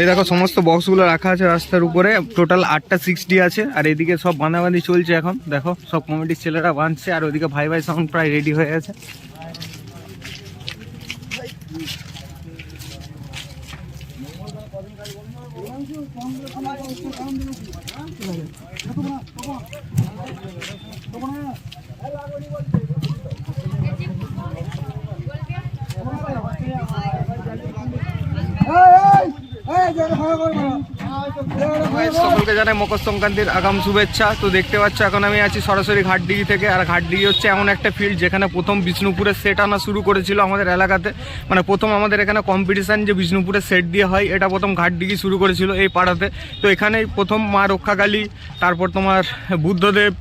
এই দেখো, সমস্ত বক্সগুলো রাখা আছে রাস্তার উপরে। টোটাল আটটা সিক্সটি আছে, আর এদিকে সব বাঁধাবাঁধি চলছে এখন। দেখো, সব কমিটির ছেলেরা বাঁধছে, আর ওদিকে ভাই ভাই সাউন্ড প্রায় রেডি হয়ে গেছে। সকলকে জানাই মকর সংক্রান্তির আগাম শুভেচ্ছা। তো দেখতে পাচ্ছ, এখন আমি আছি সরাসরি ঘাটডিগি থেকে। আর ঘাটডিগি হচ্ছে এমন একটা ফিল্ড যেখানে প্রথম বিষ্ণুপুরের সেট আনা শুরু করেছিল আমাদের এলাকাতে। মানে প্রথম আমাদের এখানে কম্পিটিশান যে বিষ্ণুপুরের সেট দিয়ে হয়, এটা প্রথম ঘাটডিগি শুরু করেছিল এই পাড়াতে। তো এখানেই প্রথম মা রক্ষাকালী, তারপর তোমার বুদ্ধদেব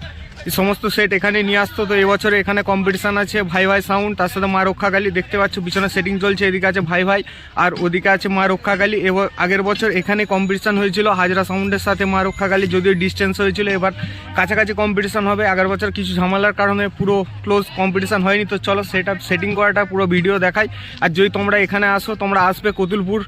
সমস্ত সেট এখানে নিয়ে আসতো। তো এবছরে এখানে কম্পিটিশান আছে ভাই ভাই সাউন্ড তার সাথে মা রক্ষাকালী দেখতে পাচ্ছ, পিছনে সেটিং চলছে, এদিকে আছে ভাই ভাই আর ওদিকে আছে মা রক্ষাকালী। এবার আগের বছর এখানে কম্পিটিশান হয়েছিল, হাজরা সাউন্ডের সাথে মা রক্ষাকালী যদিও ডিস্টেন্স হয়েছিল, এবার কাছাকাছি কম্পিটিশান হবে। আগের বছর কিছু ঝামেলার কারণে পুরো ক্লোজ কম্পিটিশান হয়নি। তো চলো সেটা সেটিং করাটা, পুরো ভিডিও দেখাই। আর যদি তোমরা এখানে আসো, তোমরা আসবে কতুলপুর।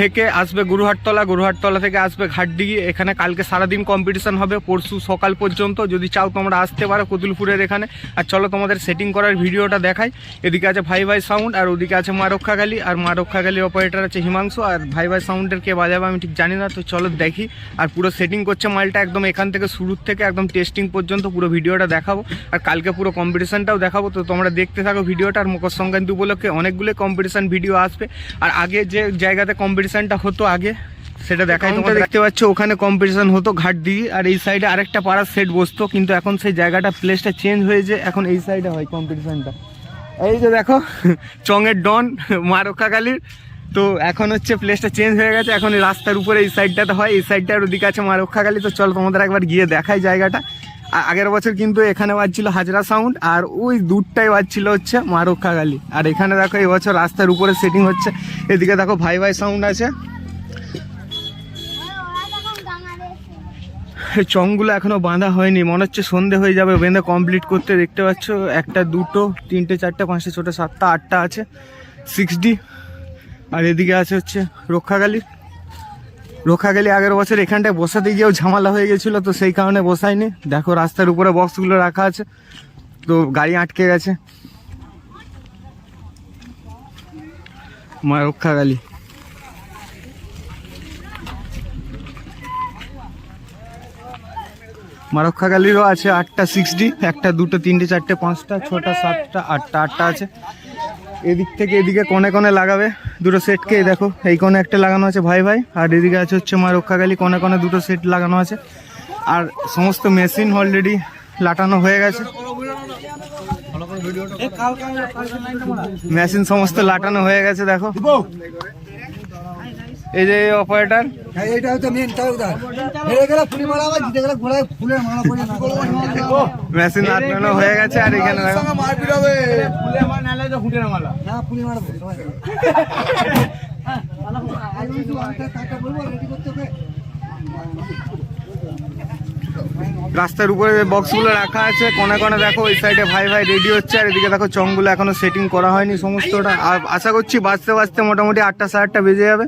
থেকে আসবে গুরুহাটতলা গুরুহাটতলা থেকে আসবে ঘাটডিগি এখানে কালকে সারাদিন কম্পিটিশান হবে, পরশু সকাল পর্যন্ত। যদি চাও তোমরা আসতে পারো কুতুলপুরের এখানে। আর চলো তোমাদের সেটিং করার ভিডিওটা দেখাই। এদিকে আছে ভাই ভাই সাউন্ড আর ওদিকে আছে মা রক্ষাকালী আর মা রক্ষাকালী অপারেটার আছে হিমাংশু। আর ভাই ভাই সাউন্ডের কে বাজাবে আমি ঠিক জানি না, তো চলো দেখি। আর পুরো সেটিং করছে মালটা একদম এখান থেকে শুরুর থেকে একদম টেস্টিং পর্যন্ত পুরো ভিডিওটা দেখাবো। আর কালকে পুরো কম্পিটিশনটাও দেখাবো। তো তোমরা দেখতে থাকো ভিডিওটা। আর মকর সংক্রান্তি উপলক্ষে অনেকগুলো কম্পিটিশন ভিডিও আসবে। আর আগে যে জায়গাতে কম্পিটিশনটা হতো আগে সেটা দেখাই তোমরা দেখতে পাচ্ছ ওখানে কম্পিটিশন হতো ঘাট দিয়ে আর এই সাইডে আরেকটা পাড়ার সেট বসতো কিন্তু এখন সেই জায়গাটা প্লেসটা চেঞ্জ হয়েছে এখন এই সাইডে হয় কম্পিটিশনটা এই যে দেখো চঙের ডন মা রক্ষাকালীর তো এখন হচ্ছে প্লেসটা চেঞ্জ হয়ে গেছে এখন রাস্তার উপরে এই সাইডটাতে হয় এই সাইডটার ওদিকে আছে মা রক্ষাকালী তো চল তোমাদের একবার গিয়ে দেখাই জায়গাটা। আগের বছর কিন্তু এখানে বাজছিল হাজরা সাউন্ড আর ওই দূরটাই বাজছিল হচ্ছে মা গালি আর এখানে দেখো এই বছর রাস্তার উপরে সেটিং হচ্ছে। এদিকে দেখো ভাই ভাই সাউন্ড আছে। চংগুলো এখনও বাঁধা হয়নি। মনে হচ্ছে সন্ধে হয়ে যাবে। বেঁধে কমপ্লিট করতে দেখতে পাচ্ছ, একটা, দুটো, তিনটে, চারটে, পাঁচটা, ছোটো, সাতটা, আটটা আছে। সিক্স ডি আর এদিকে আছে হচ্ছে রক্ষাকালী রক্ষাকালী আগের বছর এখানটায় বসাতে গিয়েও ঝামেলা হয়ে গেছিল, তো সেই কারণে বসায়নি। দেখো রাস্তার উপরে বক্সগুলো রাখা আছে, তো গাড়ি আটকে গেছে। মা রক্ষাকালী মারক্ষাকালীরও আছে আটটা সিক্স ডি একটা, দুটো, তিনটে, চারটে, পাঁচটা, ছটা, সাতটা, আটটা আটটা আছে। এদিক থেকে এদিকে কোনে কোনে লাগাবে। দুটো সেটকে দেখো এই কোণে একটা লাগানো আছে ভাই ভাই আর এদিকে আছে হচ্ছে মা রক্ষাকালী কোনে কোনে দুটো সেট লাগানো আছে। আর সমস্ত মেশিন অলরেডি লাটানো হয়ে গেছে। মেশিন সমস্ত লাটানো হয়ে গেছে দেখো। এই যে অপারেটার হ্যাঁ, এইটা হচ্ছে মেন তালুকদার হেরে গেলে ফুলি মারা হবে জিতে গেলে ঘোড়ায় ফুলের মালা পরে না মেশিন হয়ে গেছে আর এখানে দেখো মারপিট হবে। হ্যাঁ। রাস্তার উপরে বক্সগুলো রাখা আছে কোনে কোনে দেখো ওই সাইডে ভাই ভাই রেডি হচ্ছে আর এদিকে দেখো চংগুলো এখনও সেটিং করা হয়নি সমস্তটা। আর আশা করছি বাঁচতে বাঁচতে মোটামুটি আটটা সাড়ে আটটা বেজে যাবে।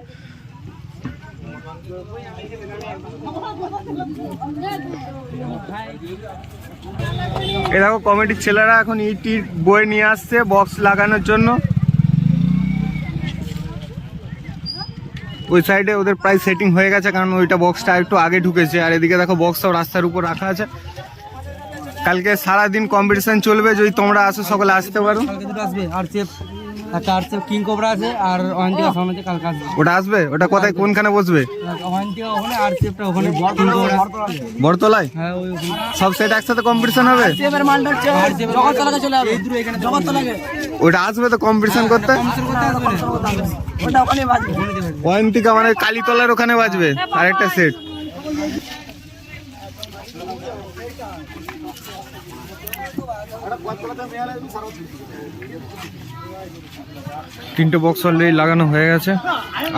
এ দেখো কমিটির ছেলেরা এখন ইটির বই নিয়ে আসছে বক্স লাগানোর জন্য। ওই সাইডে ওদের প্রায় সেটিং হয়ে গেছে, কারণ ওইটা বক্সটা একটু আগে ঢুকেছে। আর এদিকে দেখো বক্সটাও রাস্তার উপর রাখা আছে। কালকে সারাদিন কম্পিটিশন চলবে, যদি তোমরা আসো, সকলে আসতে পারো। আসবে, আর কিং কোবরা আছে আর অয়ন্তিকা সামনে আছে কালকে আসবে ওটা আসবে? ওটা কোথায় কোনখানে বসবে? অয়ন্তিকা ওখানে আর চেপটা ওখানে বরতলায় হ্যাঁ ওই সব সেট একসাথে কম্পিটিশন হবে? চেপের মালটা চলে যাবে এই দূরে এখানে জগৎতলাকে ওটা আসবে তো কম্পিটিশন করতে? করতে আসবে। ওটা ওখানে বাজবে। ওখানে অয়ন্তিকা মানে কালীতলার ওখানে বাজবে আরেকটা সেট তিনটে বক্স অলরেডি লাগানো হয়ে গেছে।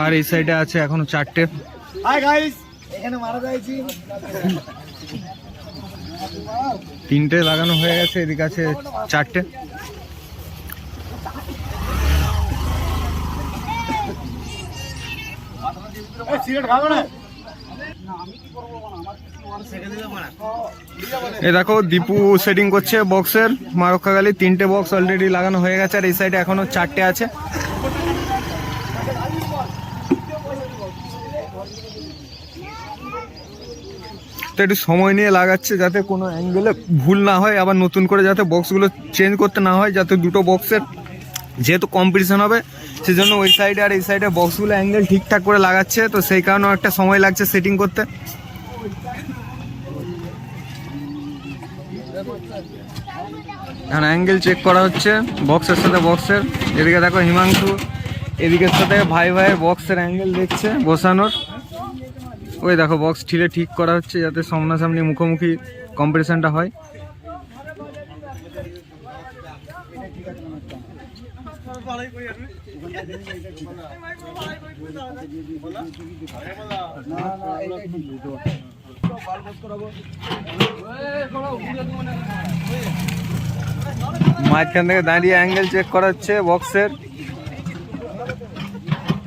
আর এই সাইডে আছে এখনও চারটে। এখানে মারা যাইছি। তিনটে লাগানো হয়ে গেছে এদিকে আছে চারটে। এ দেখো, দীপু সেটিং করছে বক্সের মা রক্ষাকালী তিনটে বক্স অলরেডি লাগানো হয়ে গেছে, আর এই সাইডে এখনও চারটে আছে। তো একটু সময় নিয়ে লাগাচ্ছে যাতে কোনো অ্যাঙ্গেলে ভুল না হয়, আবার নতুন করে যাতে বক্সগুলো চেঞ্জ করতে না হয়, যাতে দুটো বক্সের যেহেতু কম্পিটিশন হবে, সেজন্য ওই সাইডে আর এই সাইডে বক্সগুলো অ্যাঙ্গেল ঠিকঠাক করে লাগাচ্ছে, তো সেই কারণেও একটা সময় লাগছে সেটিং করতে। এখন অ্যাঙ্গেল চেক করা হচ্ছে বক্সের সাথে বক্সের এদিকে দেখো হিমাংশু, এদিকের সাথে ভাই ভাইয়ের বক্সের অ্যাঙ্গেল দেখছে বসানোর। ওই দেখো বক্স ঠিলে ঠিক করা হচ্ছে যাতে সামনাসামনি মুখোমুখি কম্পিটিশনটা হয়। মাঝখান থেকে দাঁড়িয়ে অ্যাঙ্গেল চেক করা হচ্ছে বক্সের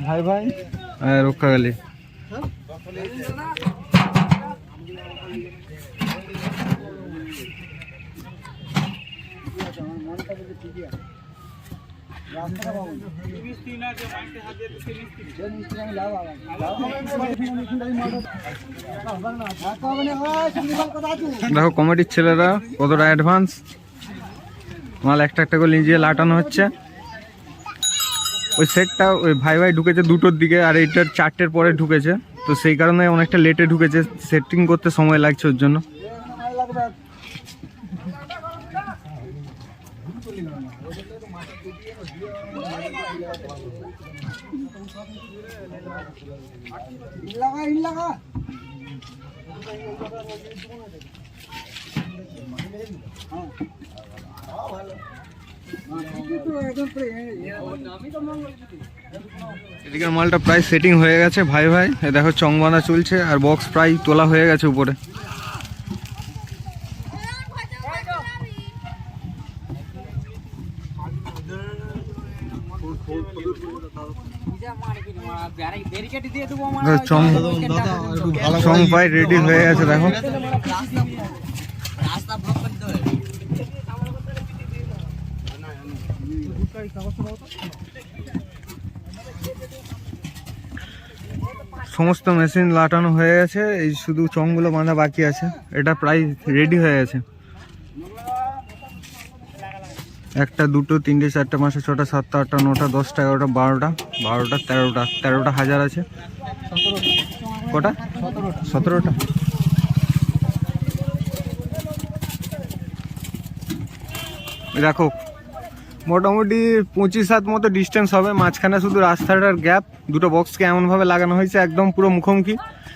ভাই ভাই। হ্যাঁ রক্ষা গেলি। দেখো কমিটির ছেলেরা কতটা অ্যাডভান্স মাল একটা একটা করে নিজে লাটানো হচ্ছে। ওই সেটটা ওই ভাই ভাই ঢুকেছে দুটোর দিকে আর এইটার চারটের পরে ঢুকেছে। তো সেই কারণে অনেকটা লেটে ঢুকেছে। সেটিং করতে সময় লাগছে ওর জন্য। এদিকের মালটা প্রায় সেটিং হয়ে গেছে ভাই ভাই। দেখো চং বাঁধা চলছে আর বক্স প্রায় তোলা হয়ে গেছে উপরে। চং প্রায় রেডি হয়ে গেছে দেখো। সমস্ত মেশিন লাটানো হয়ে গেছে, এই শুধু চংগুলো বাঁধা বাকি আছে, এটা প্রায় রেডি হয়ে গেছে। একটা, দুটো, তিনটে, চারটে, পাঁচটা, ছটা, সাতটা, আটটা, নটা, দশটা, এগারোটা, বারোটা বারোটা, তেরোটা তেরোটা হাজার আছে। কটা? সতেরোটা। দেখো মোটামুটি পঁচিশ হাত মতো ডিস্টেন্স হবে, মাঝখানে শুধু রাস্তাটার গ্যাপ দুটো বক্সকে এমনভাবে লাগানো হয়েছে, একদম পুরো মুখোমুখি।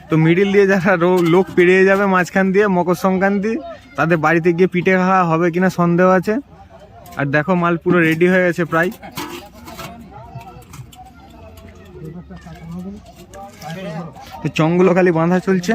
তো মিডিল দিয়ে যারা লোক পেরিয়ে যাবে মাঝখান দিয়ে, মকর সংক্রান্তি, তাদের বাড়িতে গিয়ে পিঠে খাওয়া হবে কিনা সন্দেহ আছে। আর দেখো মাল পুরো রেডি হয়ে গেছে প্রায়। তো চংগুলো খালি বাঁধা চলছে।